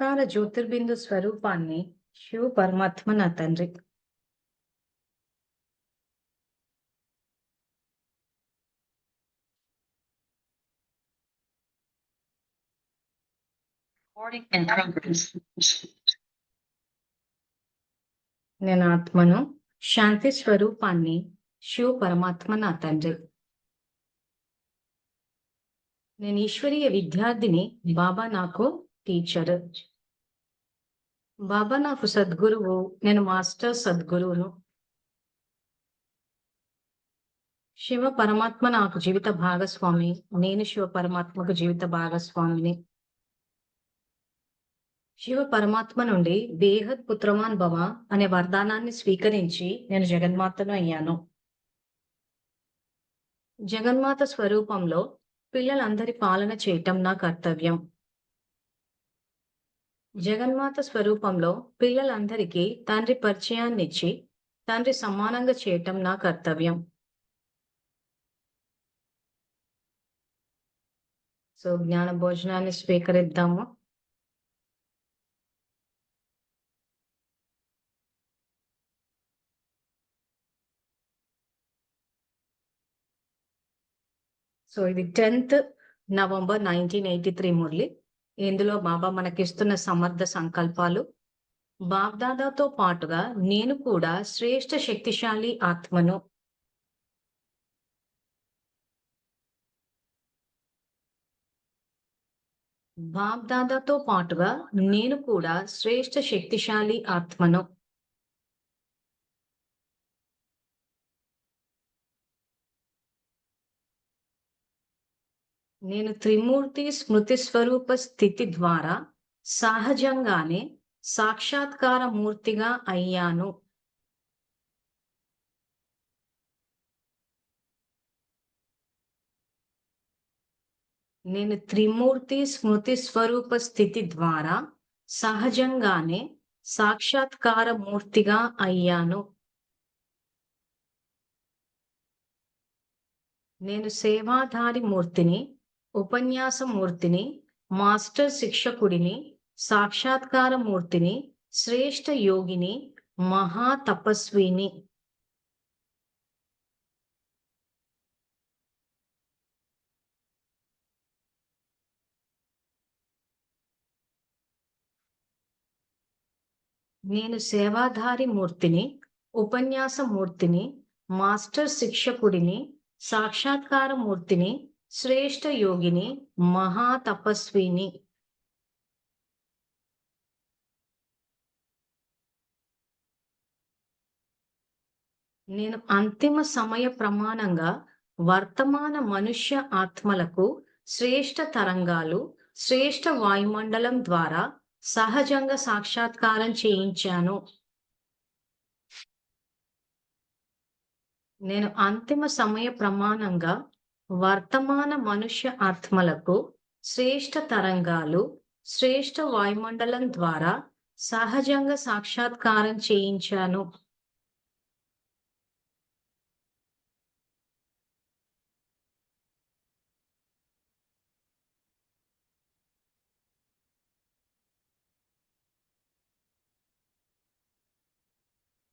నిరాకార జ్యోతిర్బిందు స్వరూపాన్ని శివ పరమాత్మ నా తండ్రి. నేను ఆత్మను శాంతి స్వరూపాన్ని శివ పరమాత్మ నా తండ్రి. నేను ఈశ్వరీయ విద్యార్థిని బాబా నాకు టీచర్. బాబా నాకు సద్గురువు. నేను మాస్టర్ సద్గురువును. శివ పరమాత్మ నాకు జీవిత భాగస్వామి. నేను శివ పరమాత్మకు జీవిత భాగస్వామిని. శివ పరమాత్మ నుండి బేహద్ పుత్రవాన్ భవ అనే వరదానాన్ని స్వీకరించి నేను జగన్మాతను అయ్యాను. జగన్మాత స్వరూపంలో పిల్లలందరి పాలన చేయటం నా కర్తవ్యం. జగన్మాత స్వరూపంలో పిల్లలందరికీ తండ్రి పరిచయాన్నిచ్చి తండ్రి సమానంగా చేయటం నా కర్తవ్యం. సో జ్ఞాన భోజనాన్ని స్వీకరిద్దాము. సో ఇది tenth November nineteen eighty three Murli. ఇందులో బాబా మనకిస్తున్న సమర్థ సంకల్పాలు. బాబ్దాదాతో పాటుగా నేను కూడా శ్రేష్ట శక్తిశాలి ఆత్మను బాబ్దాదాతో పాటుగా నేను కూడా శ్రేష్ట శక్తిశాలి ఆత్మను నేను త్రిమూర్తి స్మృతి స్వరూప స్థితి ద్వారా సహజంగానే సాక్షాత్కార మూర్తిగా అయ్యాను. నేను త్రిమూర్తి స్మృతి స్వరూప స్థితి ద్వారా సహజంగానే సాక్షాత్కార మూర్తిగా అయ్యాను. నేను సేవాధారి మూర్తిని ఉపన్యాస మూర్తిని మాస్టర్ శిక్షకుడిని సాక్షాత్కార మూర్తిని శ్రేష్ఠ యోగిని మహా తపస్విని. నేను సేవాధారి మూర్తిని ఉపన్యాస మూర్తిని మాస్టర్ శిక్షకుడిని సాక్షాత్కార మూర్తిని శ్రేష్ఠ యోగిని మహా తపస్విని. నేను అంతిమ సమయ ప్రమాణంగా వర్తమాన మనుష్య ఆత్మలకు శ్రేష్ఠ తరంగాలు శ్రేష్ఠ వాయుమండలం ద్వారా సహజంగా సాక్షాత్కారం చేయించాను. నేను అంతిమ సమయ ప్రమాణంగా వర్తమాన మనుష్య ఆత్మలకు శ్రేష్ట తరంగాలు శ్రేష్ఠ వాయుమండలం ద్వారా సహజంగా సాక్షాత్కారం చేయించాను.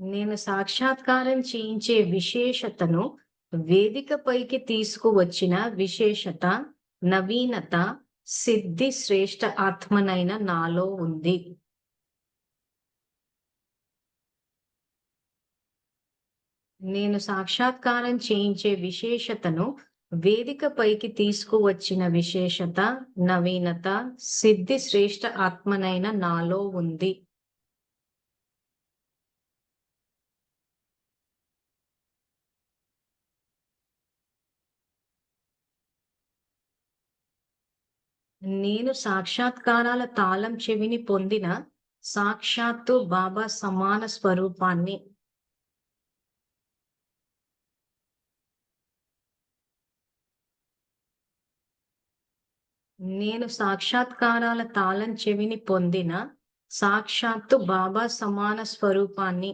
నేను సాక్షాత్కారం చేయించే విశేషతను వేదికపైకి తీసుకువచ్చిన విశేషత నవీనత సిద్ధి శ్రేష్ఠ ఆత్మనైన నాలో ఉంది. నేను సాక్షాత్కారం చేయించే విశేషతను వేదికపైకి తీసుకువచ్చిన విశేషత నవీనత సిద్ధి శ్రేష్ఠ ఆత్మనైన నాలో ఉంది. నేను సాక్షాత్కారాల తాళం చెవిని పొందిన సాక్షాత్తు బాబా సమాన స్వరూపాన్ని. నేను సాక్షాత్కారాల తాళం చెవిని పొందిన సాక్షాత్తు బాబా సమాన స్వరూపాన్ని.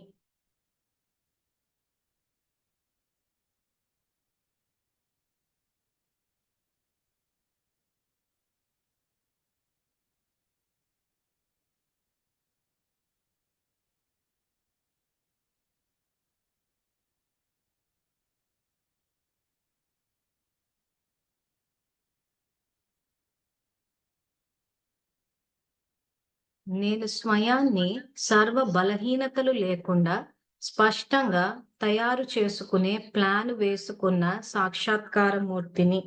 నేను స్వయాన్ని సర్వ బలహీనతలు లేకుండా స్పష్టంగా తయారు చేసుకునే ప్లాన్ వేసుకున్న సాక్షాత్కార మూర్తిని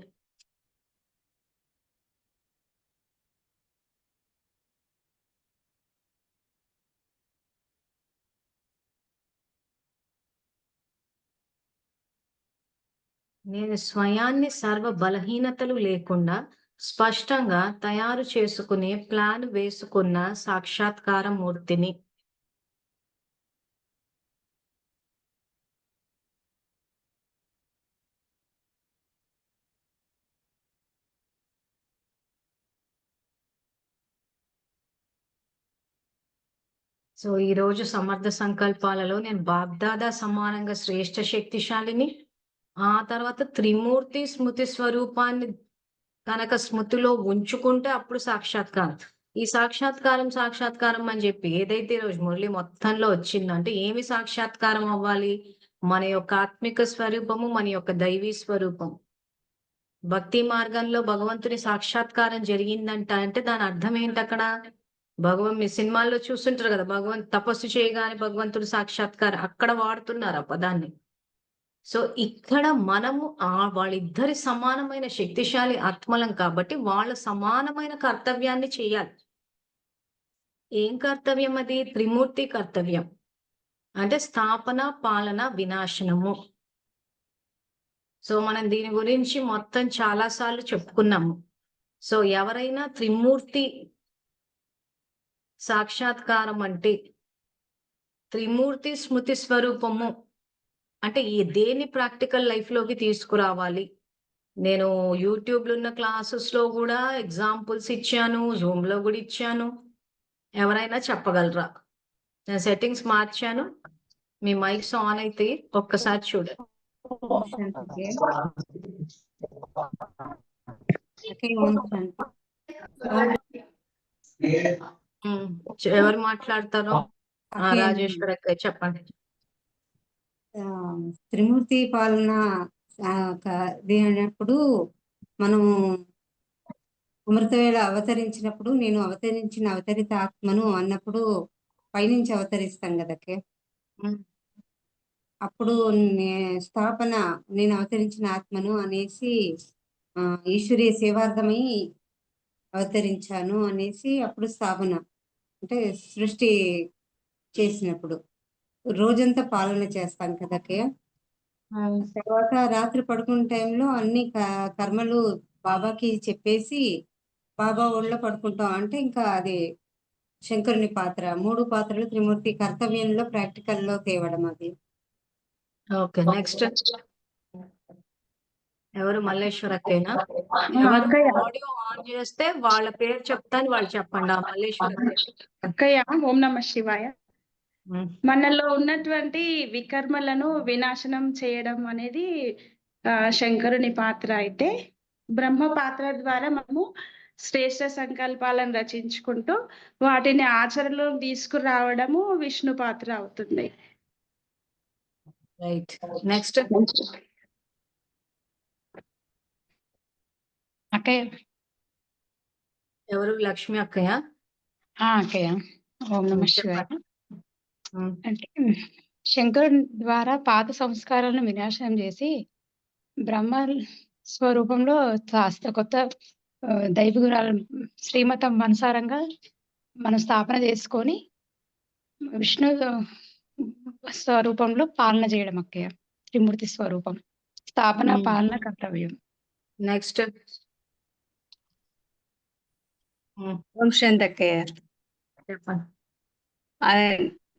నేను స్వయాన్ని సర్వ బలహీనతలు లేకుండా స్పష్టంగా తయారు చేసుకునే ప్లాన్ వేసుకున్న సాక్షాత్కార మూర్తిని. సో ఈ రోజు సమర్థ సంకల్పాలలో నేను బాగ్దాదా సమానంగా శ్రేష్ఠ శక్తిశాలిని ఆ తర్వాత త్రిమూర్తి స్మృతి స్వరూపాన్ని కనుక స్మృతిలో ఉంచుకుంటే అప్పుడు సాక్షాత్కారం. ఈ సాక్షాత్కారం సాక్షాత్కారం అని చెప్పి ఏదైతే రోజు మురళి మొత్తంలో వచ్చిందంటే ఏమి సాక్షాత్కారం అవ్వాలి? మన యొక్క ఆత్మిక స్వరూపము మన యొక్క దైవీ స్వరూపం. భక్తి మార్గంలో భగవంతుని సాక్షాత్కారం జరిగిందంట అంటే దాని అర్థం ఏంటి అక్కడ? భగవన్ మీ సినిమాల్లో చూస్తుంటారు కదా భగవంత్ తపస్సు చేయగానే భగవంతుడు సాక్షాత్కారం అక్కడ వాడుతున్నారు ఆ పదాన్ని. సో ఇక్కడ మనము ఆ వాళ్ళిద్దరి సమానమైన శక్తిశాలి ఆత్మలం కాబట్టి వాళ్ళ సమానమైన కర్తవ్యాన్ని చేయాలి. ఏం కర్తవ్యం అది? త్రిమూర్తి కర్తవ్యం. అంటే స్థాపన పాలన వినాశనము. సో మనం దీని గురించి మొత్తం చాలా సార్లు చెప్పుకున్నాము. సో ఎవరైనా త్రిమూర్తి సాక్షాత్కారం అంటే త్రిమూర్తి స్మృతి స్వరూపము అంటే ఈ దేని ప్రాక్టికల్ లైఫ్లోకి తీసుకురావాలి? నేను యూట్యూబ్లో ఉన్న క్లాసెస్లో కూడా ఎగ్జాంపుల్స్ ఇచ్చాను జూమ్లో కూడా ఇచ్చాను. ఎవరైనా చెప్పగలరా? నేను సెట్టింగ్స్ మార్చాను మీ మైక్స్ ఆన్ అయితే ఒక్కసారి చూడండి. ఉమ్, ఎవరు మాట్లాడతారో? రాజేశ్వర చెప్పండి. త్రిమూర్తి పాలన అయినప్పుడు మనము అమృతవేళ అవతరించినప్పుడు నేను అవతరించిన అవతరిత ఆత్మను అన్నప్పుడు పైనుంచి అవతరిస్తాం కదకే అప్పుడు నే- స్థాపన నేను అవతరించిన ఆత్మను అనేసి ఈశ్వరీయ సేవార్థమై అవతరించాను అనేసి అప్పుడు స్థాపన అంటే సృష్టి చేసినప్పుడు. రోజంతా పాలన చేస్తాం కదకే ఉమ్, తర్వాత రాత్రి పడుకునే టైంలో అన్ని కర్మలు బాబాకి చెప్పేసి బాబా ఒళ్ళో పడుకుంటాం. అంటే ఇంకా అది శంకరుని పాత్ర. మూడు పాత్రలు త్రిమూర్తి కర్తవ్యంలో ప్రాక్టికల్లో తేవడం అది. Okay next. ఎవరు? మల్లేశ్వర అక్కేనా అక్కయ్య. ఆడియో ఆన్ చేస్తే వాళ్ళ పేరు చెప్తాను వాళ్ళు చెప్పండి. మల్లేశ్వర అక్కయ్య. అక్కయ్య ఓం నమ శివాయ. మనలో ఉన్నటువంటి వికర్మలను వినాశనం చేయడం అనేది శంకరుని పాత్ర అయితే బ్రహ్మ పాత్ర ద్వారా మనము శ్రేష్ట సంకల్పాలను రచించుకుంటూ వాటిని ఆచరణలో తీసుకురావడము విష్ణు పాత్ర అవుతుంది. రైట్ నెక్స్ట్ అక్కయ్య. ఎవరు? లక్ష్మి అక్కయ్య? ఆ, అక్కయ్య. ఓం నమ శివాయ. అంటే శంకరుని ద్వారా పాత సంస్కారాలను వినాశనం చేసి బ్రహ్మ స్వరూపంలో కాస్త కొత్త దైవ గుణాల శ్రీమతం అనుసారంగా మనం స్థాపన చేసుకొని విష్ణు స్వరూపంలో పాలన చేయడం అక్కయ్య. త్రిమూర్తి స్వరూపం. స్థాపన. పాలన కర్తవ్యం. నెక్స్ట్. ఉమ్, ఓం శాంతి అక్కయ్య చెప్పండి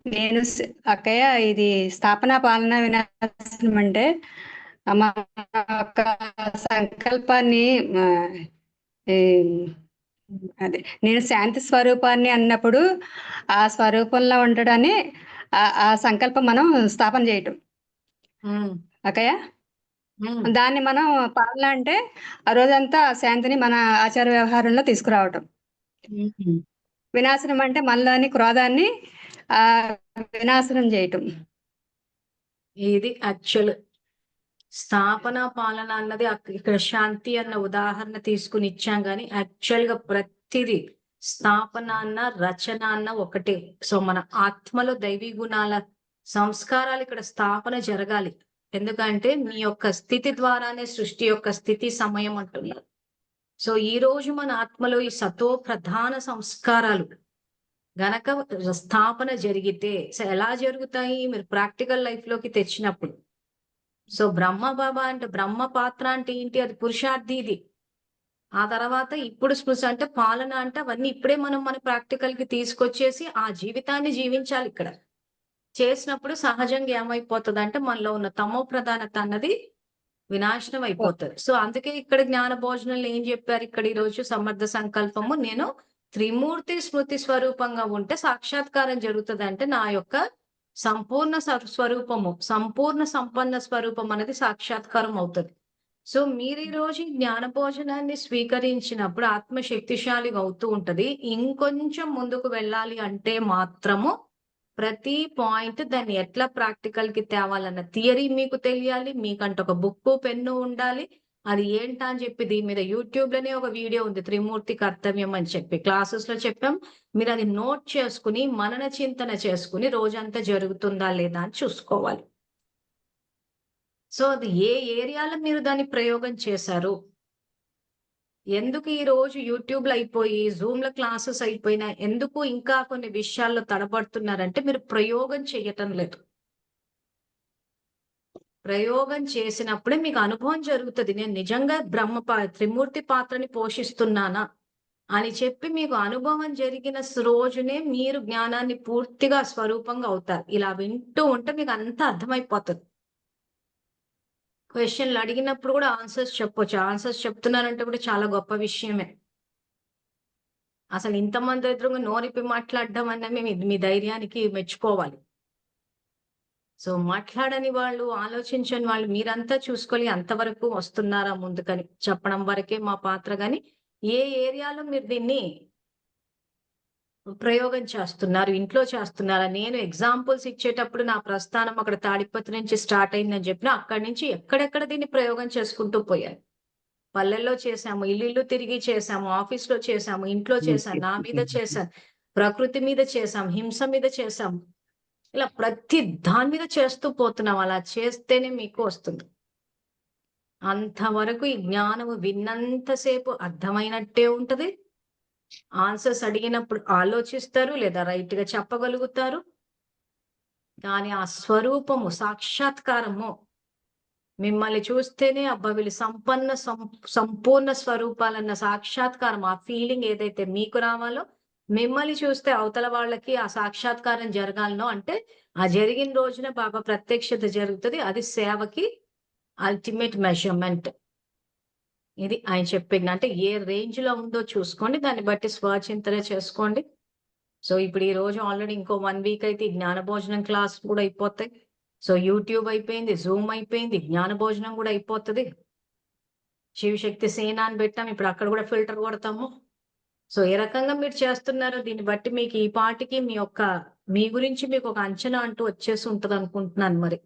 నేను అక్కయ్య ఇది స్థాపన పాలన వినాశనం అంటే మా యొక్క సంకల్పాన్ని అదే నేను శాంతి స్వరూపాన్ని అన్నప్పుడు ఆ స్వరూపంలో ఉండడాన్ని ఆ సంకల్పం మనం స్థాపన చేయటం. అక్కయ్య? దాన్ని మనం పాలన అంటే ఆ రోజంతా శాంతిని మన ఆచార వ్యవహారంలో తీసుకురావటం. వినాశనం అంటే మనలోని క్రోధాన్ని ఆ వినాశనం చేయటం. ఇది యాక్చువల్ స్థాపన పాలన అన్నది ఇక్కడ శాంతి అన్న ఉదాహరణ తీసుకుని ఇచ్చాం కానీ యాక్చువల్గా ప్రతిదీ స్థాపన అన్న రచన అన్న ఒకటే. సో మన ఆత్మలో దైవీ గుణాల సంస్కారాలు ఇక్కడ స్థాపన జరగాలి. ఎందుకంటే మీ యొక్క స్థితి ద్వారానే సృష్టి యొక్క స్థితి సమయం అంటున్నారు. సో ఈ రోజు మన ఆత్మలో ఈ సతో ప్రధాన సంస్కారాలు గనక స్థాపన జరిగితే సో ఎలా జరుగుతాయి? మీరు ప్రాక్టికల్ లైఫ్లోకి తెచ్చినప్పుడు సో బ్రహ్మ బాబా అంటే బ్రహ్మ పాత్ర అంటే ఏంటి? అది పురుషార్థి ఇది. ఆ తర్వాత ఇప్పుడు స్పృశ అంటే పాలన అంటే అవన్నీ ఇప్పుడే మనం మన ప్రాక్టికల్కి తీసుకొచ్చేసి ఆ జీవితాన్ని జీవించాలి ఇక్కడ. చేసినప్పుడు సహజంగా ఏమైపోతుంది అంటే మనలో ఉన్న తమో ప్రధానత అన్నది వినాశనం అయిపోతుంది. సో అందుకే ఇక్కడ జ్ఞాన భోజనంలో ఏం చెప్పారు? ఇక్కడ ఈ రోజు సమర్థ సంకల్పము. నేను త్రిమూర్తి స్మృతి స్వరూపంగా ఉంటే సాక్షాత్కారం జరుగుతుంది అంటే నా యొక్క సంపూర్ణ స్వ- స్వరూపము సంపూర్ణ సంపన్న స్వరూపం అనేది సాక్షాత్కారం అవుతుంది. సో మీరు ఈ రోజు జ్ఞానభోజనాన్ని జ్ఞాన భోజనాన్ని స్వీకరించినప్పుడు ఆత్మ శక్తిశాలిగా అవుతూ ఉంటది. ఇంకొంచెం ముందుకు వెళ్ళాలి అంటే మాత్రము ప్రతి పాయింట్ దాన్ని ఎట్లా ప్రాక్టికల్కి తేవాలన్న థియరీ మీకు తెలియాలి. మీకంటే ఒక బుక్ పెన్ను ఉండాలి. అది ఏంటా అని చెప్పి దీని మీద యూట్యూబ్లోనే ఒక వీడియో ఉంది త్రిమూర్తి కర్తవ్యం అని చెప్పి. క్లాసెస్లో చెప్పాం మీరు అది నోట్ చేసుకుని మనన చింతన చేసుకుని రోజంతా జరుగుతుందా లేదా అని చూసుకోవాలి. సో అది ఏ ఏరియాలో మీరు దాన్ని ప్రయోగం చేశారు? ఎందుకు ఈ రోజు యూట్యూబ్లో అయిపోయి జూమ్లో క్లాసెస్ అయిపోయినా ఎందుకు ఇంకా కొన్ని విషయాల్లో తడబడుతున్నారంటే మీరు ప్రయోగం చేయటం లేదు. ప్రయోగం చేసినప్పుడే మీకు అనుభవం జరుగుతుంది. నేను నిజంగా బ్రహ్మ త్రిమూర్తి పాత్రని పోషిస్తున్నానా అని చెప్పి మీకు అనుభవం జరిగిన రోజునే మీరు జ్ఞానాన్ని పూర్తిగా స్వరూపంగా అవుతారు. ఇలా వింటూ ఉంటే మీకు అంతా అర్థమైపోతుంది. క్వశ్చన్లు అడిగినప్పుడు కూడా ఆన్సర్స్ చెప్పొచ్చు. ఆన్సర్స్ చెప్తున్నారంటే కూడా చాలా గొప్ప విషయమే. అసలు ఇంతమంది ఎదురుగా నోరిపి మాట్లాడడం అన్నమే మేము మీ ధైర్యానికి మెచ్చుకోవాలి. సో మాట్లాడని వాళ్ళు ఆలోచించని వాళ్ళు మీరంతా చూసుకోవాలి అంతవరకు వస్తున్నారా ముందుకని చెప్పడం వరకే మా పాత్ర. కానీ ఏ ఏరియాలో మీరు దీన్ని ప్రయోగం చేస్తున్నారు ఇంట్లో చేస్తున్నారా? నేను ఎగ్జాంపుల్స్ ఇచ్చేటప్పుడు నా ప్రస్థానం అక్కడ తాడిపత్రి నుంచి స్టార్ట్ అయిందని చెప్పిన అక్కడి నుంచి ఎక్కడెక్కడ దీన్ని ప్రయోగం చేసుకుంటూ పోయాను పల్లెల్లో చేశాము ఇల్లు ఇల్లు తిరిగి చేశాము ఆఫీస్లో చేశాము ఇంట్లో చేశాను నా మీద చేశాను ప్రకృతి మీద చేశాం హింస మీద చేశాం. ఇలా ప్రతి దాని మీద చేస్తూ పోతున్నాం. అలా చేస్తేనే మీకు వస్తుంది. అంతవరకు ఈ జ్ఞానము విన్నంతసేపు అర్థమైనట్టే ఉంటది. ఆన్సర్స్ అడిగినప్పుడు ఆలోచిస్తారు లేదా రైట్గా చెప్పగలుగుతారు. కానీ ఆ స్వరూపము సాక్షాత్కారము మిమ్మల్ని చూస్తేనే అబ్బా వీళ్ళు సంపన్న సం- సంపూర్ణ స్వరూపాలన్న సాక్షాత్కారం ఆ ఫీలింగ్ ఏదైతే మీకు రావాలో మిమ్మల్ని చూస్తే అవతల వాళ్ళకి ఆ సాక్షాత్కారం జరగాలనో అంటే ఆ జరిగిన రోజున బాబా ప్రత్యక్షత జరుగుతుంది. అది సేవకి అల్టిమేట్ మెజర్మెంట్ ఇది ఆయన చెప్పింది. అంటే ఏ రేంజ్లో ఉందో చూసుకోండి. దాన్ని బట్టి స్వచింతన చేసుకోండి. సో ఇప్పుడు ఈ రోజు ఆల్రెడీ ఇంకో వన్ వీక్ అయితే జ్ఞానభోజనం జ్ఞాన భోజనం క్లాస్ కూడా అయిపోతాయి. సో యూట్యూబ్ అయిపోయింది జూమ్ అయిపోయింది జ్ఞాన భోజనం కూడా అయిపోతుంది. శివశక్తి సేన అని పెట్టాం. ఇప్పుడు అక్కడ కూడా ఫిల్టర్ కొడతాము. సో ఏ రకంగా మీరు చేస్తున్నారో దీన్ని బట్టి మీకు ఈ పాటికి మీ యొక్క మీ గురించి మీకు ఒక అంచనా అంటూ వచ్చేసి ఉంటది అనుకుంటున్నాను మరి.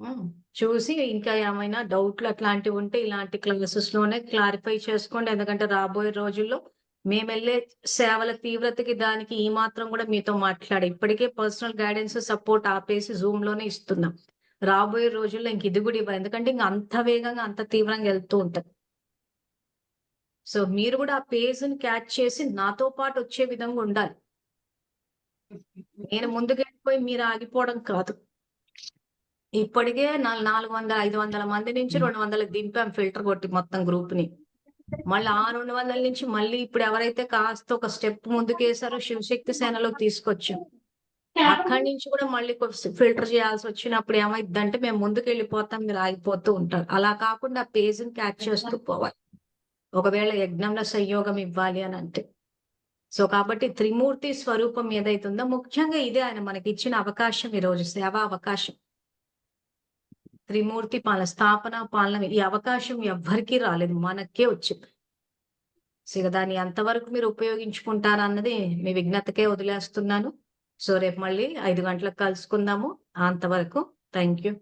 ఉమ్, చూసి ఇంకా ఏమైనా డౌట్లు అట్లాంటివి ఉంటే ఇలాంటి క్లాసెస్లోనే క్లారిఫై చేసుకోండి. ఎందుకంటే రాబోయే రోజుల్లో మేము వెళ్ళే సేవల తీవ్రతకి దానికి ఈ మాత్రం కూడా మీతో మాట్లాడే. ఇప్పటికే పర్సనల్ గైడెన్స్ సపోర్ట్ ఆపేసి జూమ్లోనే ఇస్తున్నాం. రాబోయే రోజుల్లో ఇంక ఇది కూడా ఇవ్వాలి. ఎందుకంటే ఇంక అంత వేగంగా అంత తీవ్రంగా వెళ్తూ ఉంటది సో మీరు కూడా ఆ పేజ్ని క్యాచ్ చేసి నాతో పాటు వచ్చే విధంగా ఉండాలి. నేను ముందుకు వెళ్ళిపోయి మీరు ఆగిపోవడం కాదు. ఇప్పటికే నాలుగు వందల ఐదు వందల మంది నుంచి రెండు వందలకు దింపాం ఫిల్టర్ కొట్టి మొత్తం గ్రూప్ని మళ్ళీ ఆ రెండు వందల నుంచి మళ్ళీ ఇప్పుడు ఎవరైతే కాస్త ఒక స్టెప్ ముందుకేసారో శివశక్తి సేనలో తీసుకొచ్చాం. అక్కడి నుంచి కూడా మళ్ళీ ఫిల్టర్ చేయాల్సి వచ్చినప్పుడు ఏమైందంటే మేము ముందుకు వెళ్ళిపోతాం మీరు ఆగిపోతూ ఉంటారు. అలా కాకుండా పేజ్ని క్యాచ్ చేస్తూ పోవాలి. ఒకవేళ యజ్ఞంలో సంయోగం ఇవ్వాలి అని అంటే. సో కాబట్టి త్రిమూర్తి స్వరూపం ఏదైతుందో ముఖ్యంగా ఇదే ఆయన మనకి ఇచ్చిన అవకాశం ఈ రోజు సేవా అవకాశం. త్రిమూర్తి పాలన స్థాపన పాలన ఈ అవకాశం ఎవ్వరికీ రాలేదు మనకే వచ్చింది. సో ఇక దాన్ని ఎంతవరకు మీరు ఉపయోగించుకుంటారా అన్నది మీ విజ్ఞతకే వదిలేస్తున్నాను. సో రేపు మళ్ళీ ఐదు గంటలకు కలుసుకుందాము. అంతవరకు థ్యాంక్ యూ.